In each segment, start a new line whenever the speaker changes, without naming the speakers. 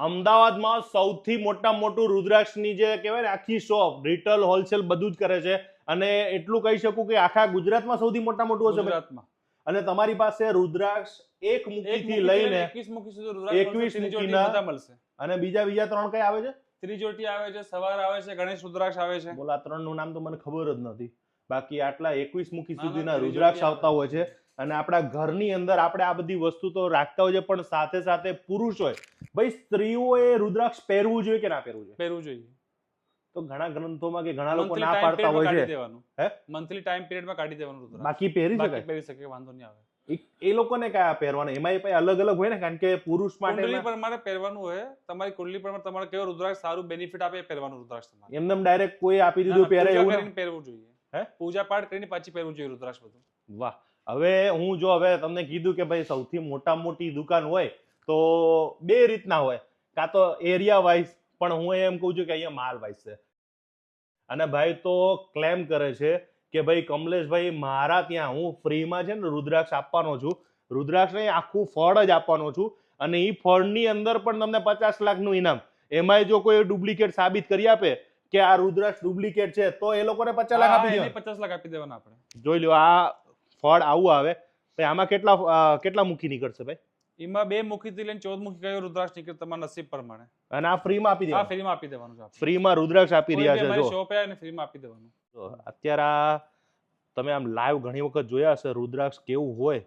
અમદાવાદમાં સૌથી મોટા મોટું રુદ્રાક્ષની જે કહેવાય ને આખી શોપ રિટેલ હોલસેલ બધું જ કરે છે. અને એટલું કહી શકું કે આખા ગુજરાતમાં સૌથી મોટા મોટું હશે.
ગુજરાતમાં.
અને તમારી પાસે રુદ્રાક્ષ એક
એક
થી લઈને
21 મુખી સુધી રુદ્રાક્ષ
21
મળશે,
અને બીજા બીજા ત્રણ કઈ આવે છે?
ત્રિજોટી આવે છે સવાર આવે છે ગણેશ રુદ્રાક્ષ આવે છે.
બોલા ત્રણનું નામ તો મને ખબર જ નથી. બાકી આટલા એકવીસ મુખી સુધીના રુદ્રાક્ષ આવતા હોય છે. અને આપણા ઘરની અંદર આપણે આ બધી વસ્તુ તો રાખતા હોય છે પણ સાથે સાથે પુરુષ હોય. ભાઈ સ્ત્રીઓએ રુદ્રાક્ષ પહેરવું જોઈએ કે ના પહેરવું જોઈએ?
પહેરવું જોઈએ.
તો ઘણા ગ્રંથોમાં કે ઘણા લોકો ના પાડતા હોય છે. હે?
મંથલી ટાઈમ પિરિયડમાં કાઢી દેવાનું રુદ્રાક્ષ.
બાકી પહેરી શકાય?
પહેરી શકે વાંધો નહીં આવે.
એ- લોકોને કયા પહેરવાના? એમાં એ અલગ અલગ હોય ને કારણ કે પુરુષ માટે
કુંડલી પ્રમાણે પહેરવાનું હોય તમારી કુંડલી પ્રમાણે તમારે કેવો રુદ્રાક્ષ સારું બેનિફિટ આપે પહેરવાનું રુદ્રાક્ષ તમારે.
એમને ડાયરેક્ટ કોઈ આપી દીધું પહેરે એવું
પહેરવું જોઈએ.
હે?
પૂજા પાઠ કરીને પાછી પહેરવું જોઈએ રુદ્રાક્ષ બધું.
વાહ. હવે હું જો હવે તમને કીધું કે ભાઈ સૌથી મોટા મોટી દુકાન હોય તો બે રીતના હોય. કાં તો એરિયા વાઇઝ પણ હું એમ કહું છું કે અહીંયા માલ વાઇઝ છે. અને ભાઈ તો ક્લેમ કરે છે કે ભાઈ કમલેશભાઈ મારા ત્યાં હું ફ્રીમાં છે ને રુદ્રાક્ષ આપવાનો છું. રુદ્રાક્ષ નહીં આખું ફળ જ આપવાનો છું અને એ ફળની અંદર પણ તમને પચાસ લાખનું ઇનામ. એમાંય જો કોઈ ડુપ્લિકેટ સાબિત કરી આપે કે આ રુદ્રાક્ષ ડુપ્લિકેટ છે તો એ લોકોને પચાસ લાખ આપી દેવાના.
પચાસ લાખ આપી દેવાના આપણે.
જોઈ લો આ ફળ આવું આવે. આમાં કેટલા કેટલા મુખી નીકળશે ભાઈ?
એમાં બે મુખી થી લઈને ચૌદ મુખી કયો રુદ્રાક્ષ નીકળે તમારા નસીબ પ્રમાણે.
અને આ ફ્રીમાં આપી દેવાનું?
ફ્રીમાં આપી દેવાનું.
ફ્રીમાં રુદ્રાક્ષ આપી રહ્યા છે જો.
શોપે આવે ફ્રીમાં આપી દેવાનું.
અત્યારે આ તમે આમ લાઈવ ઘણી વખત જોયા હશે રુદ્રાક્ષ કેવું હોય?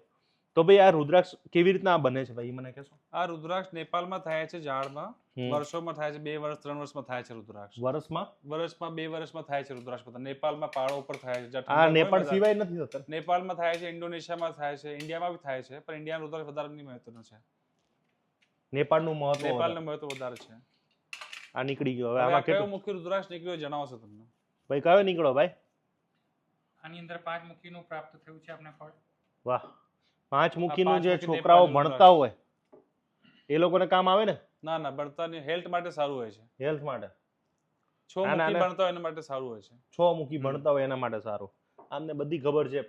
તો ભાઈ આ રુદ્રાક્ષ કેવી રીતના બને છે ભાઈ મને કહેશો?
આ રુદ્રાક્ષ નેપાળમાં થાય છે ઝાડમાં વર્ષોમાં થાય છે બે વર્ષ ત્રણ વર્ષમાં થાય છે રુદ્રાક્ષ.
વર્ષમાં?
વર્ષમાં બે વર્ષમાં થાય છે રુદ્રાક્ષ બધા નેપાળમાં પહાડો ઉપર થાય છે
આ નેપાળ
ને
સિવાય નથી થતા.
નેપાળમાં થાય છે ઇન્ડોનેશિયામાં થાય છે ઇન્ડિયામાં બી થાય છે પણ ઇન્ડિયામાં રુદ્રાક્ષ વધારે નહીં મહત્વનું છે.
નેપાળનું મહત્વ
નેપાળનું મહત્વ વધારે છે.
આ નીકળી ગયો. હવે આમાં
કયો મુખ્ય રુદ્રાક્ષ નીકળ્યો જણાવશો તમને.
ભાઈ કયો નીકળો ભાઈ?
આની અંદર પાંચ મુખ્યનું પ્રાપ્ત થયું છે આપણે ફળ.
વાહ. પાંચ મુખીનું
પાંચ
જે છોકરાઓ ભણતા હોય એ લોકોને કામ આવે ને?
ના ના ભણતાની હેલ્થ માટે સારું હોય છે.
હેલ્થ માટે.
છ
ના, ના,
મુખી ભણતા હોય એના માટે સારું હોય છે.
છ મુખી ભણતા હોય એના માટે સારું. આમને બધી ખબર છે.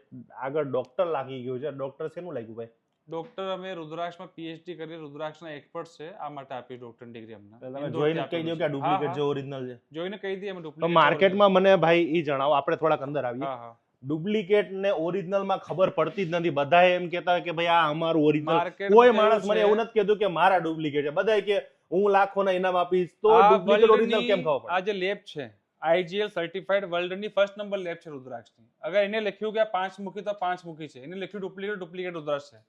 આગળ ડોક્ટર લાગી ગયું છે. ડોક્ટર શેનું લાગ્યું ભાઈ?
ડોક્ટર અમે રુદ્રાક્ષમાં પીએચડી કરી રુદ્રાક્ષના એક્સપર્ટ છે. આ માટે આપી ડોક્ટર ડિગ્રી અમને.
જોઈને કહી દો કે. ડુપ્લિકેટ જે ઓરિજિનલ છે.
જોઈને કહી દઈએ અમે ડુપ્લિકેટ
માર્કેટમાં મને ભાઈ ઈ જણાવો. આપણે થોડાક અંદર આવીએ.
હા હા.
ડુપ્લિકેટ ને ઓરિજિનલમાં ખબર પડતી જ નથી. બધા એમ કહેતા કે ભાઈ આ અમારું ઓરિજિનલ કોઈ માણસ મને એવું નથી કીધું કે મારા ડુપ્લિકેટ છે. બધા કે હું લાખો ના ઇનામ આપીશ. તો ડુપ્લિકેટ ઓરિજિનલ કેમ ખબર
આ જે લેબ છે આઈજીએલ સર્ટિફાઈડ વર્લ્ડની ફર્સ્ટ નંબર લેબ છે રુદ્રાક્ષની. અગર એને લખ્યું કે પાંચ મુખી તો પાંચ મુખી છે. એને લખ્યું ડુપ્લિકેટ ડુપ્લિકેટ રુદ્રાક્ષ છે.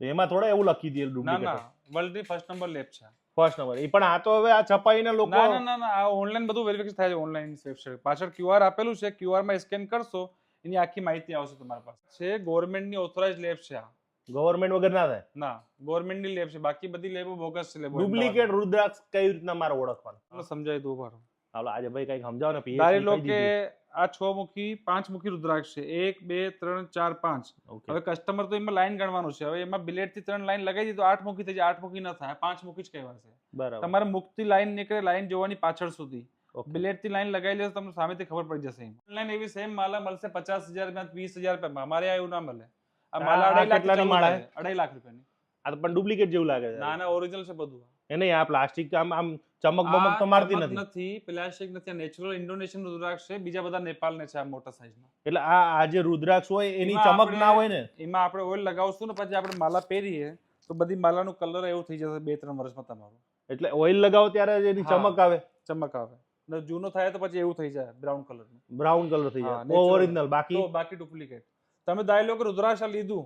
પડે એમાં થોડા એવું લખી દે
ના ના. વર્લ્ડની ફર્સ્ટ નંબર લેબ છે.
ફર્સ્ટ નંબર એ પણ આ તો હવે આ છપાઈને લોકો
ના ના ના. ના આ ઓનલાઈન બધું વેરિફિકેશન થાય છે ઓનલાઈન વેબસાઇટ પાછળ ક્યુઆર આપેલું છે. ક્યુઆરમાં સ્કેન કરશો એની આખી માહિતી આવશે તમારા પાસે. છે ગવર્મેન્ટની ઓથોરાઇઝ લેબ છે આ.
ગવર્મેન્ટ વગર ના થાય?
ના ગવર્મેન્ટની લેબ છે. બાકી બધી લેબો બોગસ છે લેબો
ડુપ્લિકેટ રુદ્રાક્ષ કઈ રીતના મારે ઓળખવાનું?
સમજાય દઉં ભારો
હાલો આજે ભાઈ કંઈક સમજાવો ને
ધારી લો કે આ છ મુખી પાંચ મુખી રુદ્રાક્ષ છે. એક બે ત્રણ ચાર પાંચ. હવે કસ્ટમર તો એમાં લાઈન ગણવાનું છે. હવે એમાં બિલેટથી ત્રણ લાઈન લગાવી દીધું આઠ મુખી થઈ જાય. આઠ મુખી ન થાય. પાંચ મુખી જ કહેવાશે.
બરાબર.
તમારે મુખથી લાઈન નીકળે લાઈન જોવાની પાછળ સુધી.
Okay.
થી લાઈન લગાવી લેશો તમને સામેથી ખબર પડી જશે ઓનલાઈન એવી સેમ માલા મળશે પચાસ હજાર વીસ હજાર રૂપિયામાં અમારે એવું ના મળે. આ
આ-
માલા અઢાઈ લાખ
માળા
અઢાઈ લાખ રૂપિયાની.
આ તો પણ ડુપ્લિકેટ જેવું લાગે છે.
ના ના ઓરિજિનલ છે બધું.
એ નહીં આ પ્લાસ્ટિક આમ આમ ચમક બમક તો મારતી નથી.
નથી પ્લાસ્ટિક નથી નેચરલ ઇન્ડોનેશિયન રુદ્રાક્ષ છે. બીજા બધા નેપાલ ને છે આ મોટા સાઈઝના
એટલે આ આ જે રુદ્રાક્ષ હોય એની ચમક ના હોય ને?
એમાં આપણે ઓઇલ લગાવશું ને પછી આપણે માલા પહેરીએ તો બધી માલાનું કલર એવું થઈ જશે બે ત્રણ વર્ષમાં તમારું.
એટલે ઓઇલ લગાવો ત્યારે એની ચમક આવે?
ચમક આવે. ને જૂનો થાય તો પછી એવું થઈ જાય બ્રાઉન કલર
બ્રાઉન કલર થઈ જાય. તો ઓરિજિનલ બાકી?
તો બાકી ડુપ્લિકેટ તમે કે રુદ્રાક્ષ લીધું.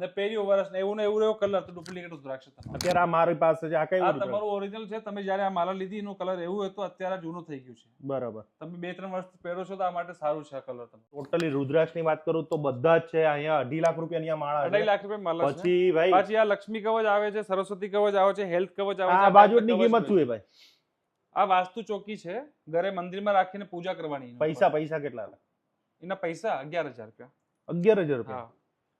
ને પહેર્યું વર્ષ ને એવું ને એવું રહ્યો કલર તો ડુપ્લિકેટ રુદ્રાક્ષ
અત્યારે આ મારી પાસે છે આ કઈ
આ તમારું ઓરિજિનલ છે. તમે જ્યારે આ માલા લીધી એનો કલર એવું હતો અત્યારે જૂનું થઈ ગયું છે.
બરાબર.
તમે બે ત્રણ વર્ષ પહેરો છો તો આ માટે સારું છે આ કલર તમે
ટોટલી રુદ્રાક્ષની વાત કરું તો બધા જ છે અહીંયા અઢી લાખ રૂપિયાની આ માળા અઢી
લાખ રૂપિયા માલા
પછી ભાઈ
પાછી આ લક્ષ્મી કવચ આવે છે સરસ્વતી કવચ આવે છે હેલ્થ કવચ આવે છે
આ
કવચ
કિંમત શું છે ભાઈ?
આ વાસ્તુ ચોકી છે. ઘરે મંદિરમાં રાખીને પૂજા કરવાની
પૈસા પૈસા કેટલા
એના પૈસા અગિયાર હજાર રૂપિયા.
અગિયાર હજાર રૂપિયા?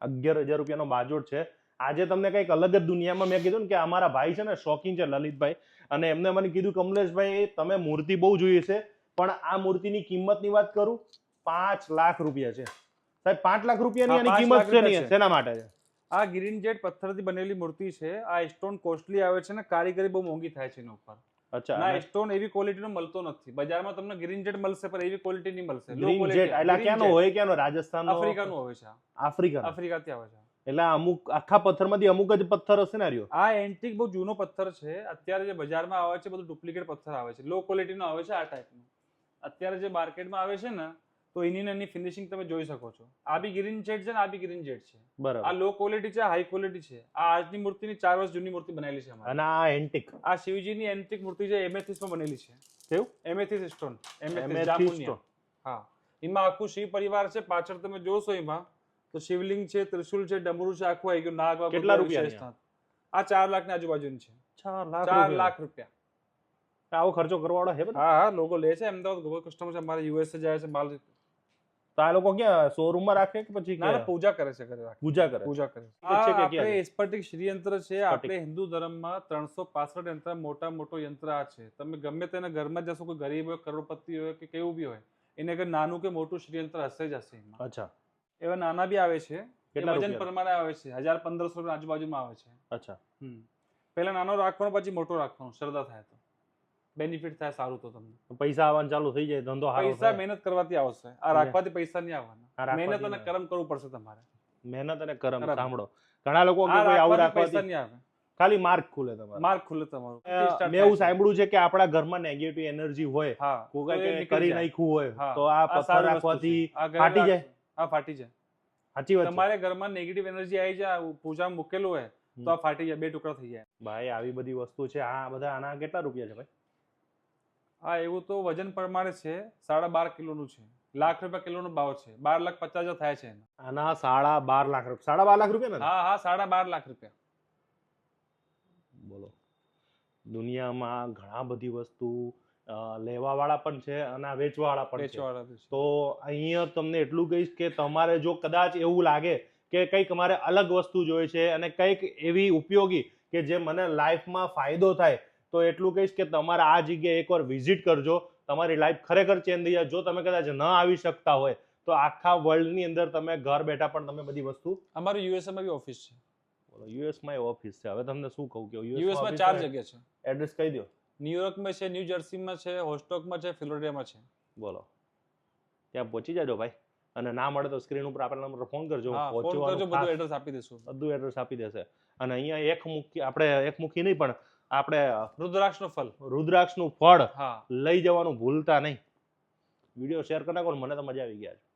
અગિયાર હજાર રૂપિયાનો બાજોટ છે. આજે તમને કંઈક અલગ જ દુનિયામાં મેં કીધું ને કે અમારા ભાઈ છે ને શોખીન છે લલિતભાઈ. અને એમને મને કીધું કમલેશભાઈ તમે મૂર્તિ બહુ જોઈએ છે પણ આ મૂર્તિની કિંમતની વાત કરું પાંચ લાખ રૂપિયા છે. સાહેબ પાંચ લાખ રૂપિયાની
એની
કિંમત છે. નહીં શેના માટે છે?
આ ગ્રીન જેટ પથ્થરથી બનેલી મૂર્તિ છે. આ સ્ટોન કોસ્ટલી આવે છે ને કારીગરી બહુ મોંઘી થાય છે એના ઉપર.
અચ્છા
ના સ્ટોન એવી ક્વોલિટીનો મળતો નથી. બજારમાં તમને ગ્રીન જેટ મળશે પણ એવી ક્વોલિટી નહીં મળશે.
ગ્રીન જેટ એટલે ક્યાંનો હોય ક્યાંનો? રાજસ્થાન
આફ્રિકાનો આવે છે. આફ્રિકા
આફ્રિકા
આફ્રિકાથી આવે છે.
એટલે અમુક આખા પથ્થરમાંથી અમુક જ પથ્થર હશે ને રહ્યો
આ એન્ટિક બહુ જૂનો પથ્થર છે. અત્યારે જે બજારમાં આવે છે બધું ડુપ્લિકેટ પથ્થર આવે છે. લો ક્વોલિટીનો આવે છે આ ટાઈપનો અત્યારે જે માર્કેટમાં આવે છે ને તો એની એની ફિનિશિંગ તમે જોઈ શકો છો. આ બી ગ્રીન જેટ છે ને આ બી ગ્રીન જેટ છે. આ લો ક્વોલિટી છે હાઈ ક્વોલિટી છે. આ આજની મૂર્તિની ચાર વર્ષ જૂની મૂર્તિ બનાવેલી છે
અને આ એન્ટિક
આ શિવજીની એન્ટિક મૂર્તિ છે એમેથિસમાં બનેલી છે.
કેવું?
એમેથિસ સ્ટોન એમેથિસ હા. એમાં આખું શિવ પરિવાર છે પાછળ તમે જોશો એમાં તો શિવલિંગ છે ત્રિશુલ છે ડમરું છે આખું આવી ગયું નાગ
કેટલા
રૂપિયા આ ચાર લાખની આજુબાજુની છે.
ચાર
લાખ રૂપિયા.
આવો ખર્ચો કરવાવાળો હે
હા હા લોકો લે છે અમદાવાદ કસ્ટમર છે અમારે યુએસએ જાય છે માલ
તો આ લોકો ક્યાં શોરૂમમાં રાખે કે પછી
ના ના પૂજા કરે છે ઘરે રાખી.
પૂજા કરે
પૂજા કરે છે. આપણે? સ્ફટિક શ્રીયંત્ર છે આપણે હિન્દુ ધર્મમાં ત્રણસો પાસઠ યંત્ર મોટા મોટો યંત્ર આ છે. તમે ગમે તેના ઘરમાં જશો કોઈ ગરીબ હોય કરોડપતિ હોય કે કેવું બી હોય એને અગર નાનું કે મોટું શ્રીયંત્ર હશે જ હશે
અચ્છા.
એવા નાના બી આવે છે. વજન પ્રમાણે આવે છે. હજાર પંદરસો રૂપિયા આજુબાજુમાં આવે છે.
અચ્છા.
હમ. પહેલા નાનો રાખવાનો પછી મોટો રાખવાનો શ્રદ્ધા થાય તો. બેનિફિટ થાય સારું તો તમને.
પૈસા આવવાનું ચાલુ થઈ જાય ધંધો
પૈસા મહેનત કરવાથી આવશે. આ રાખવાથી પૈસા નહીં આવવાના. મહેનત અને કરમ કરવું પડશે તમારે.
મહેનત અને કરમ. સાંભળો. ઘણા લોકો
આ
આવું
રાખવાથી પૈસા નહીં આવે.
ખાલી માર્ક ખુલે તમારે.
માર્ક ખુલે તમારું.
મેં એવું સાંભળ્યું છે કે આપણા ઘરમાં નેગેટિવ એનર્જી હોય કોઈ કરી નાખ્યું હોય તો આ
આ
પથ્થર રાખવાથી.
આ
ફાટી જાય?
હા ફાટી જાય.
સાચી વાત
તમારે ઘરમાં નેગેટિવ એનર્જી આવી જાય પૂજા મૂકેલું હોય તો આ ફાટી જાય બે ટુકડા થઈ જાય.
ભાઈ આવી બધી વસ્તુ છે. આ બધા આના કેટલા રૂપિયા છે ભાઈ?
હા એવું તો વજન પ્રમાણે છે સાડા બાર કિલોનું છે. લાખ રૂપિયા કિલોનો ભાવ છે. બાર લાખ પચાસ હજાર થાય છે
આના સાડા બાર લાખ રૂપિયા સાડા બાર લાખ રૂપિયા ને?
હા હા સાડા બાર લાખ રૂપિયા.
બોલો. દુનિયામાં ઘણા બધી વસ્તુ લેવા વાળા પણ છે અને વેચવા વાળા પણ છે.
વેચવાવાળા બી છે.
તો અહીંયા તમને એટલું કહીશ કે તમારે જો કદાચ એવું લાગે કે કંઈક મારે અલગ વસ્તુ જોઈએ છે અને કંઈક એવી ઉપયોગી કે જે મને લાઈફમાં ફાયદો થાય તો એટલું કહીશ કે તમારે આ જગ્યાએ એકવાર વિઝિટ કરજો. તમારી લાઈફ ખરેખર ચેન્જ થઈ જાય. જો તમે કદાચ ન આવી શકતા હોય તો આખા વર્લ્ડની અંદર તમે ઘર બેઠા પણ તમે બધી વસ્તુ
અમારું યુએસએમાં બી ઓફિસ છે.
યુએસમાં એ ઓફિસ છે. હવે તમને શું કહું કે
યુએસમાં ચાર જગ્યા છે.
એડ્રેસ કહી દો
ન્યુયોર્કમાં છે ન્યૂ જર્સીમાં છે હોસ્ટોકમાં છે ફ્લોરિડામાં છે.
બોલો. ત્યાં પહોંચી જાજો ભાઈ. અને ના મળે તો સ્ક્રીન ઉપર આપણા નંબર ફોન કરજો. પહોંચવાનું
બધું એડ્રેસ આપી દેશું
બધું એડ્રેસ આપી દેશે. અને અહીંયા એક મુખી આપણે એક મુખી નહીં પણ આપણે
રુદ્રાક્ષનો ફળ.
રુદ્રાક્ષનું ફળ લઈ જવાનું ભૂલતા નહીં. વીડિયો શેર કરી નાખો મને તો મજા આવી ગયા છે.